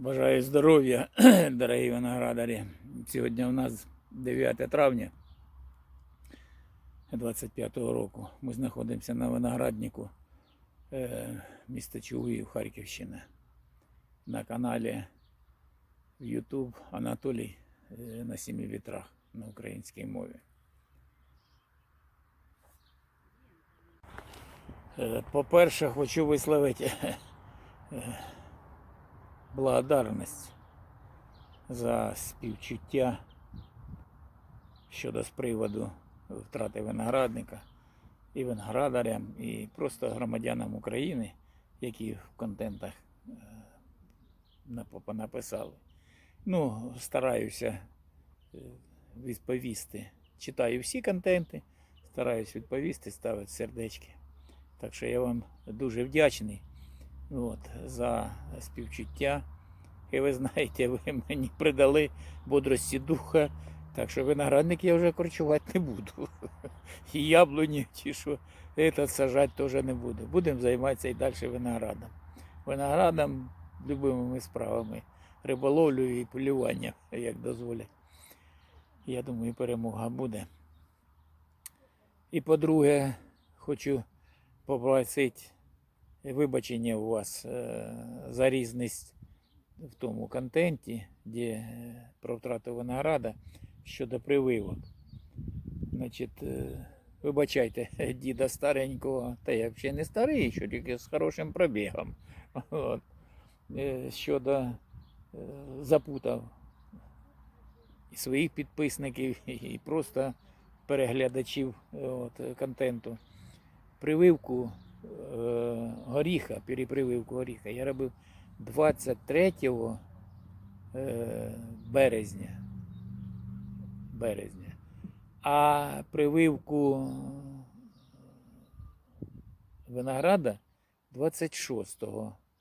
Бажаю здоров'я, дорогі виноградарі. Сьогодні у нас 9 травня 25-го року. Ми знаходимося на винограднику е, міста Чугуїв, Харківщина. На каналі в YouTube Анатолій е, на сімі вітрах на українській мові. Е, По-перше, хочу висловити благодарність за співчуття щодо з приводу втрати виноградника і виноградарям, і просто громадянам України, які в контентах е, написали. Ну, стараюся е, відповісти. Читаю всі контенти, стараюсь відповісти, ставити сердечки. Так що я вам дуже вдячний от, за співчуття. І ви знаєте, ви мені придали бодрості духа, так що виноградник я вже корчувати не буду. І яблуні, ті, що этот сажати теж не буду. Будемо займатися і далі виноградом. Виноградом, любимими справами, риболовлею і полюванням, як дозволять. Я думаю, перемога буде. І по-друге, хочу попросити вибачення у вас е, за різність в тому контенті, де е, про втрату винограда щодо прививок. Значить, е, вибачайте, діда старенького, та я взагалі не старий, що тільки з хорошим пробігом. От. Щодо запутав і своїх підписників, і просто переглядачів от, контенту. Прививку горіха, перепрививку горіха я робив 23 е, березня. березня. А прививку винограда 26,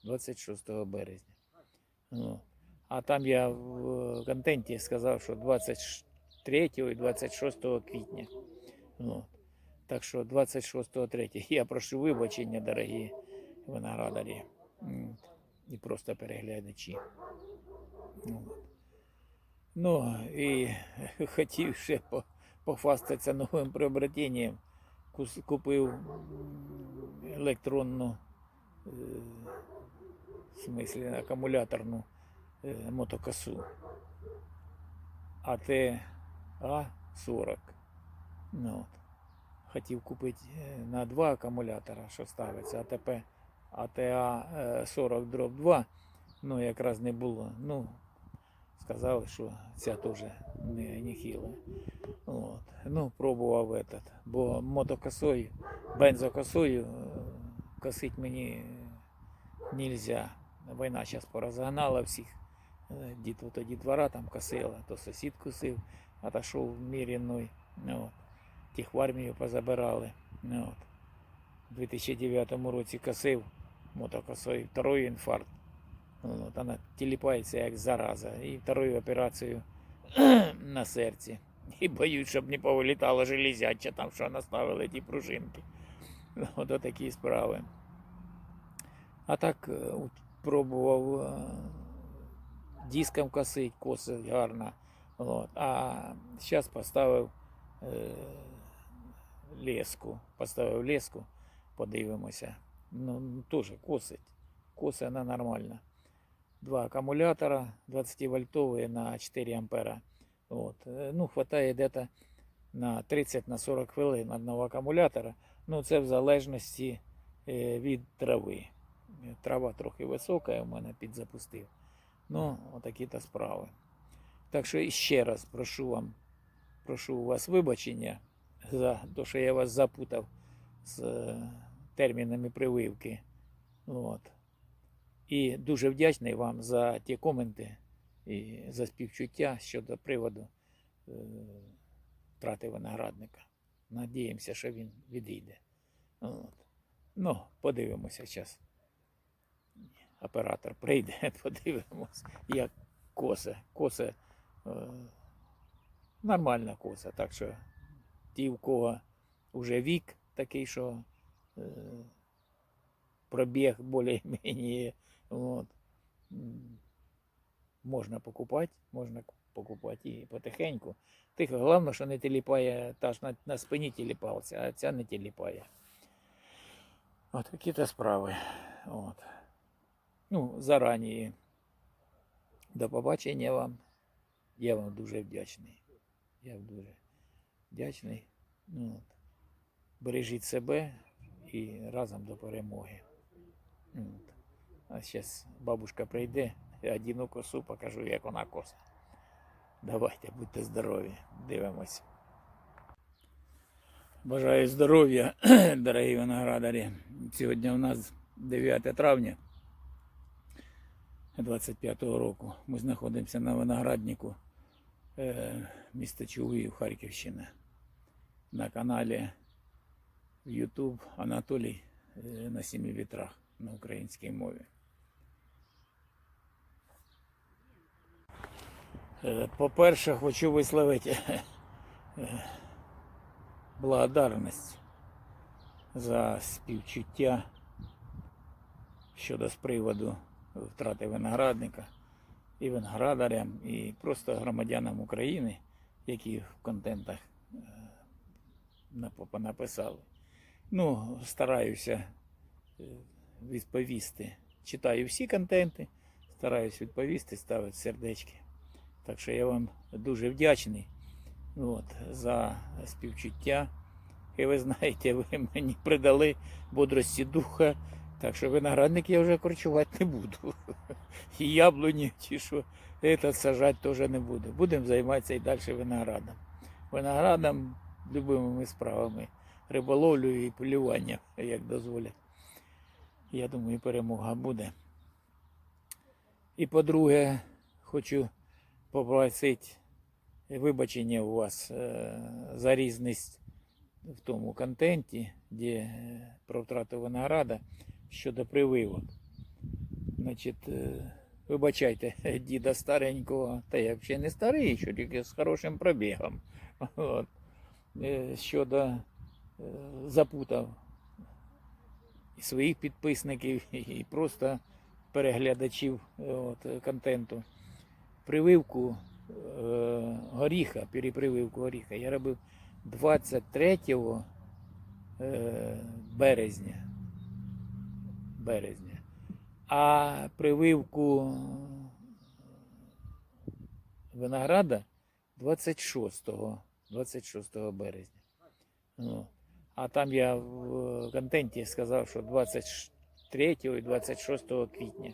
26 березня. Ну, а там я в контенті сказав, що 23 і 26 квітня. Ну, так що 26.3. Я прошу вибачення, дорогі виноградарі. І просто переглядачі. Ну, ну і хотів ще похвастатися новим приобретенням. Купив електронну, е, в смислі акумуляторну е, мотокосу. АТ-А40. Ну, от хотів купити е, на два акумулятора, що ставиться, АТП АТА е, 40 дроб 2, ну якраз не було. Ну, сказали, що ця теж не, не хіла. От. Ну, пробував этот, бо мотокосою, бензокосою е, косить мені нельзя. Війна зараз порозгнала всіх. Е, Дід, тоді двора там косила, то сусід косив, отошов міряний. От тих в армію позабирали. Ну, от. У 2009 році косив мотокосою, второй інфаркт. Ну, От, вона тіліпається як зараза. І вторую операцію на серці. І боюсь, щоб не повилітало железяче, там що наставили ті пружинки. От такі справи. А так е, пробував е, диском косить, косить гарно. От. А зараз поставив е, леску. Поставив леску, подивимося. Ну, теж косить. Косить вона нормально. Два акумулятора 20 вольтовые на 4 ампера. Вот. Е, Ну, хватає где-то на 30 на 40 хвилин одного акумулятора. Ну, це в залежності е, від трави. Е, Трава трохи висока, у мене підзапустив. Ну, отакі то справи. Так що ще раз прошу вам, прошу у вас вибачення за те, що я вас запутав з е, термінами прививки. От. І дуже вдячний вам за ті коменти і за співчуття щодо приводу е, втрати виноградника. Надіємося, що він відійде. От. Ну, подивимося зараз. Оператор прийде, подивимось, як косе. Косе е, нормальна коса. Так що ті, у кого вже вік такий, що е, пробіг більш-менш, от, можна покупати, можна покупати і потихеньку. Тихо, головне, що не тіліпає, та ж на, на спині тіліпався, а ця не тіліпає. От такі то справи. От. Ну, зарані. До побачення вам. Я вам дуже вдячний. Я дуже вдячний. Ну. Бережіть себе і разом до перемоги. От. А зараз бабушка прийде, одіну косу, покажу, як вона коса. Давайте, будьте здорові, дивимось. Бажаю здоров'я, дорогі виноградарі. Сьогодні у нас 9 травня 25-го року. Ми знаходимося на винограднику міста Чугуїв, Харківщина. На каналі YouTube Анатолій е, на сімі вітрах на українській мові. Е, По-перше, хочу висловити е, благодарність за співчуття щодо з приводу втрати виноградника і виноградарям, і просто громадянам України, які в контентах е, нап- написали. Ну, стараюся е, відповісти. Читаю всі контенти, стараюсь відповісти, ставити сердечки. Так що я вам дуже вдячний от, за співчуття. І ви знаєте, ви мені придали бодрості духа, так що виноградник я вже корчувати не буду. І яблуні, ті, що этот сажати теж не буду. Будемо займатися і далі виноградом. Виноградом, любимими справами, риболовлю і полювання, як дозволять. Я думаю, перемога буде. І по-друге, хочу попросити вибачення у вас е, за різність в тому контенті, де е, про втрату винограда щодо прививок. Значить, е, вибачайте, діда старенького, та я взагалі не старий, що тільки з хорошим пробігом. От. Е, Щодо е, запутав і своїх підписників, і просто переглядачів от, контенту. Прививку е, горіха, перепрививку горіха я робив 23 е, березня. Березня. А прививку винограда 26, 26 березня. Ну, а там я в контенті сказав, що 23 і 26 квітня.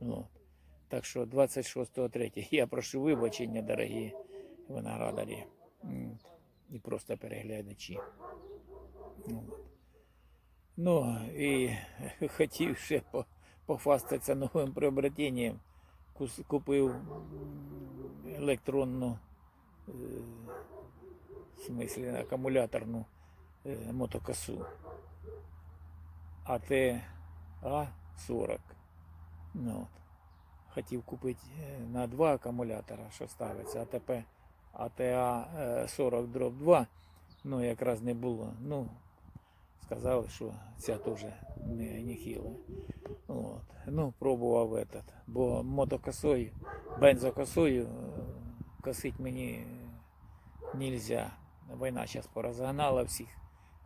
Ну, так що 26.3. Я прошу вибачення, дорогі виноградарі. І просто переглядачі. Ну. Ну і хотів ще по- пофастатися новим приобретенням. Кус- Купив електронну, е, в смислі акумуляторну е, мотокосу. АТ-А40. Ну, от. Хотів купити е, на два акумулятора, що ставиться, АТП АТА 40 дроб 2, ну якраз не було. Ну, сказали, що ця теж не, не хіла. От. Ну, пробував этот. Бо мотокосою, бензокосою е, косить мені нельзя. Війна зараз порозгнала всіх.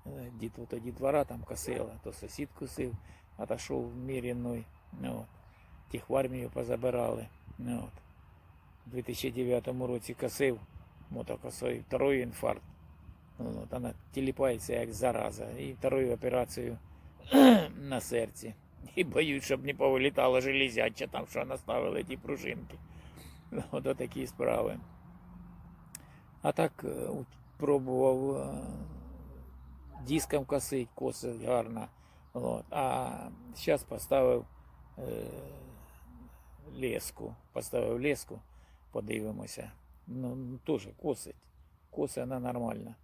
Е, Дід, то дітвора там косила, то сусід косив, отошов міряний. Ну, от. Тих в армію позабирали. Ну, от. У 2009 році косив мотокосою, второй інфаркт. Ну, От, вона тіліпається як зараза. І вторую операцію на серці. І боюсь, щоб не повилітало железяче там, що наставили ті пружинки. От такі справи. А так е, пробував е, диском косить, косить гарно. От. А зараз поставив е, леску. Поставив леску, подивимося. Ну, теж косить. Косить вона нормально.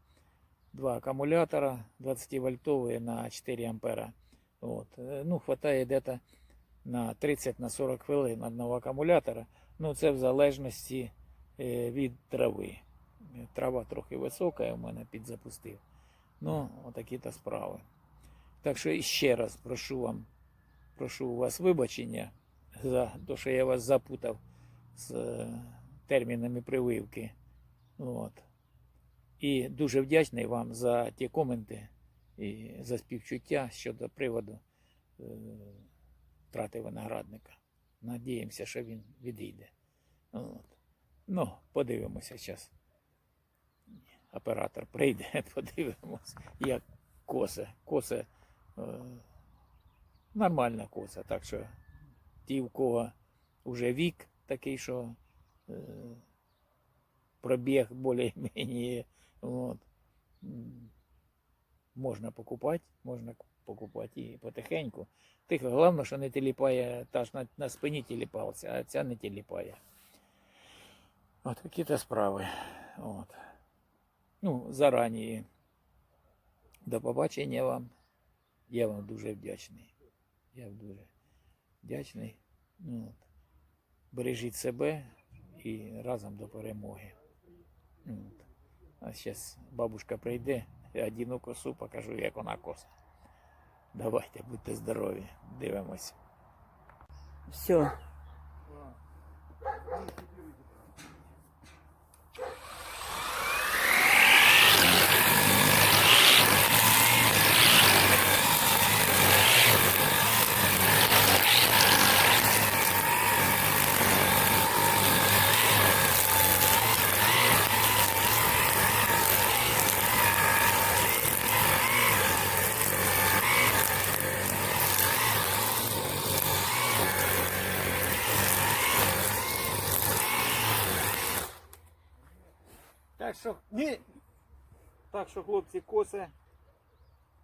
Два аккумулятора 20 вольтовые на 4 ампера. Вот. Е, Ну, хватає где-то на 30 на 40 хвилин одного акумулятора. Ну, це в залежності е, від трави. Трава трохи висока, у мене підзапустив. Ну, отакі то справи. Так що ще раз прошу вам, прошу у вас вибачення за те, що я вас запутав з е, термінами прививки. От. І дуже вдячний вам за ті коменти і за співчуття щодо приводу е, втрати виноградника. Надіємося, що він відійде. От. Ну, подивимося зараз. Оператор прийде, подивимося, як косе. Косе е, нормальна коса. Так що ті, у кого вже вік такий, що е, пробіг більш-менш, от, можна покупати, можна покупати і потихеньку. Тихо, головне, що не тіліпає, та ж на, на спині тіліпався, а ця не тіліпає. От такі-то справи. От. Ну, зарані. До побачення вам. Я вам дуже вдячний. Я дуже вдячний. Ну, от. Бережіть себе і разом до перемоги. Ну, От. А зараз бабушка прийде, я одіну косу, покажу, як вона коса. Давайте, будьте здорові, дивимось. Все. Так що, ні. Так що, хлопці, коса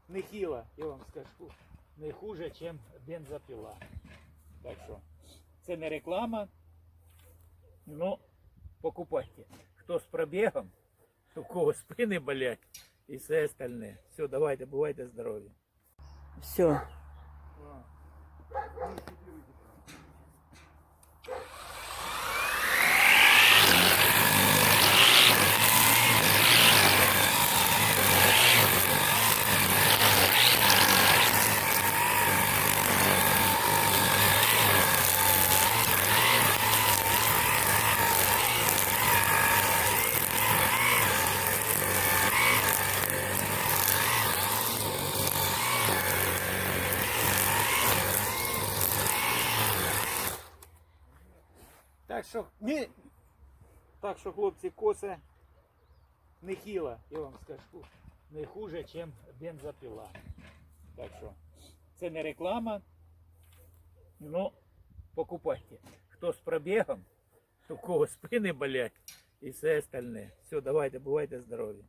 не хіла, я вам скажу. Не хуже, ніж бензопіла. Так що, це не реклама. Ну, покупайте. Хто з пробігом, у кого спини болять і все остальне. Все, давайте, бувайте здорові. Все. Так що, ні. Так що, хлопці, коса не хіла, я вам скажу. Не хуже, ніж бензопіла. Так що, це не реклама. Ну, покупайте. Хто з пробігом, у кого спини болять і все остальне. Все, давайте, бувайте здорові.